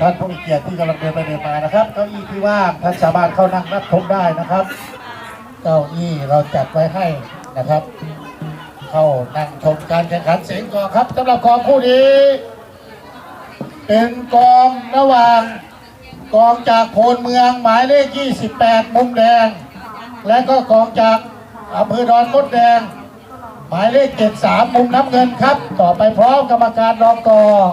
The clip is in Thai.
ท่านผู้มีเกียรติที่กำลังเดินไปเดินมานะครับเก้าอี้ที่ว่างท่านชาวบ้านเข้านั่งรับชมได้นะครับเก้าอี้เราจัดไว้ให้นะครับ เข้านั่งชมการแข่งขันเสียงกองครับสำหรับกองคู่นี้ เป็นกองระหว่างกองจากโพนเมืองหมายเลข 28 มุมแดง และก็กองจากอำเภอดอนมดแดง หมายเลข 73 มุมน้ำเงินครับ ต่อไปพร้อมกรรมการรองกอง